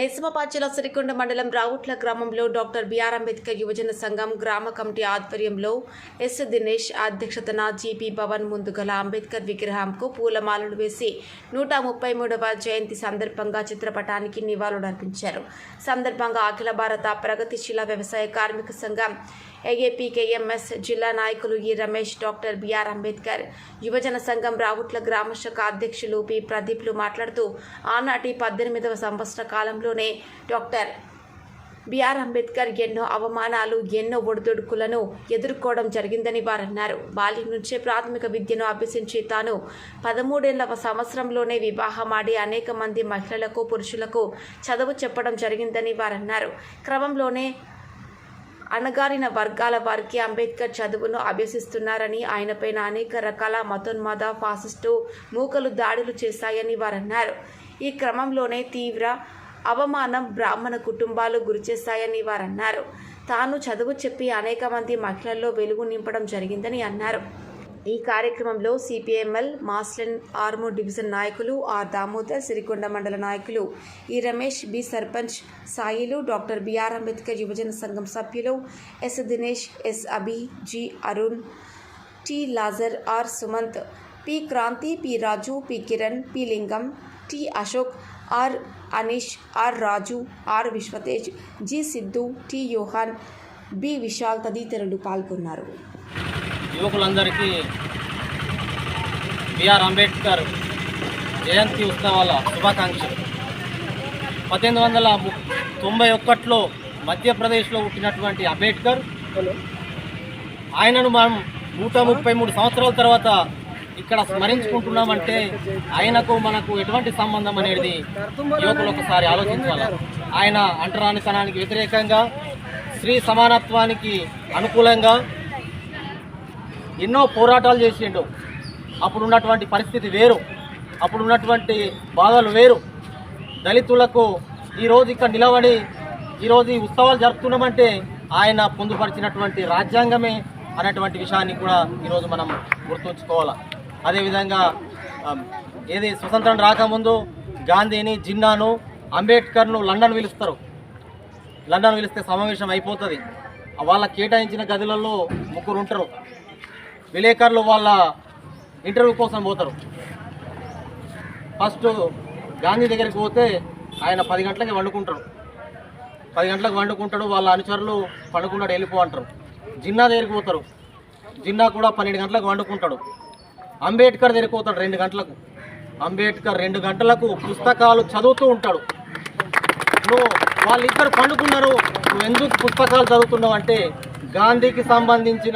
నేసమపాడ్ సిరికొండ మండలం రావుట్ల గ్రామంలో doctor BR Ambedkar యువజన సంఘం గ్రామ కమిటీ ఆధ్వర్యంలో ఎస్ దినేష్ అధ్యక్షతన జీపీ భవన్ ముందు గల అంబేద్కర్ విగ్రహంకు పూలమాలలు వేసి నూట ముప్పై మూడవ జయంతి సందర్భంగా చిత్రపటానికి నివాళులర్పించారు సందర్భంగా అఖిల భారత ప్రగతిశీల వ్యవసాయ కార్మిక సంఘం ఏఏపీకేఎంఎస్ జిల్లా నాయకులు E Ramesh doctor BR Ambedkar యువజన సంఘం రావుట్ల గ్రామ శాఖ అధ్యక్షులు పి ప్రదీప్లు మాట్లాడుతూ ఆనాటి పద్దెనిమిదవ సంవత్సర కాలంలో కాలంలోనే డాక్టర్ బిఆర్ అంబేద్కర్ ఎన్నో అవమానాలు ఎన్నో ఒడిదొడుకులను ఎదుర్కోవడం జరిగిందని వారన్నారు. బాల్యం నుంచే ప్రాథమిక విద్యను అభ్యసించి తాను పదమూడేళ్ళ సంవత్సరంలోనే వివాహమాడి అనేక మంది మహిళలకు పురుషులకు చదువు చెప్పడం జరిగిందని వారన్నారు. క్రమంలోనే అణగారిన వర్గాల వారికి అంబేద్కర్ చదువును అభ్యసిస్తున్నారని ఆయనపైన అనేక రకాల మతోన్మాద ఫాసిస్టు మూకలు దాడులు చేశాయని వారన్నారు. ఈ క్రమంలోనే తీవ్ర అవమానం బ్రాహ్మణ కుటుంబాలు గురిచేస్తాయని వారన్నారు. తాను చదువు చెప్పి అనేక మంది మహిళల్లో వెలుగు నింపడం జరిగిందని అన్నారు. ఈ కార్యక్రమంలో CPML mass line Armur division నాయకులు ఆర్ దామోదర్ సిరికొండ మండల నాయకులు E Ramesh B sarpanch Sailu doctor BR Ambedkar యువజన సంఘం సభ్యులు S Dinesh S Abhi G Arun T Lazar R Sumanth P Kranthi P Raju P Kiran P Lingam T Ashok R Anish R Raju R Vishwatej G Siddhu T Yohan B Vishal తదితరులు పాల్గొన్నారు. యువకులందరికీ BR Ambedkar జయంతి ఉత్సవాల శుభాకాంక్షలు. పద్దెనిమిది వందల తొంభై ఒకటిలో మధ్యప్రదేశ్లో పుట్టినటువంటి అంబేద్కర్ ఆయనను మనం నూట ముప్పై మూడు సంవత్సరాల తర్వాత ఇక్కడ స్మరించుకుంటున్నామంటే ఆయనకు మనకు ఎటువంటి సంబంధం అనేది యువకులు ఒకసారి ఆలోచించాలి? ఆయన అంటరానితనానికి వ్యతిరేకంగా స్త్రీ సమానత్వానికి అనుకూలంగా ఎన్నో పోరాటాలు చేసిండు. అప్పుడు ఉన్నటువంటి పరిస్థితి వేరు. అప్పుడు ఉన్నటువంటి బాధలు వేరు. దళితులకు ఈరోజు ఇక్కడ నిలబడి ఈరోజు ఈ ఉత్సవాలు జరుపుతున్నామంటే ఆయన పొందుపరిచినటువంటి రాజ్యాంగమే అనేటువంటి విషయాన్ని కూడా ఈరోజు మనం గుర్తుంచుకోవాలి? అదేవిధంగా ఏది స్వతంత్రం రాకముందు గాంధీని జిన్నాను అంబేద్కర్ను లండన్ పిలుస్తారు. లండన్ పిలిస్తే సమావేశం అయిపోతుంది. వాళ్ళ కేటాయించిన గదులలో ముగ్గురు ఉంటారు. విలేకరులు వాళ్ళ ఇంటర్వ్యూ కోసం పోతారు. ఫస్ట్ గాంధీ దగ్గరికి పోతే ఆయన పది గంటలకి వండుకుంటారు. పది గంటలకు వండుకుంటాడు వాళ్ళ అనుచరులు పండుకున్నాడు వెళ్ళిపో అంటారు. జిన్నా దగ్గరికి పోతారు. జిన్నా కూడా పన్నెండు గంటలకు వండుకుంటాడు. అంబేద్కర్ దగ్గరికి రెండు గంటలకు. అంబేద్కర్ రెండు గంటలకు పుస్తకాలు చదువుతూ ఉంటాడు. నువ్వు వాళ్ళిద్దరు పండుకున్నారు. నువ్వు ఎందుకు పుస్తకాలు చదువుతున్నావు అంటే గాంధీకి సంబంధించిన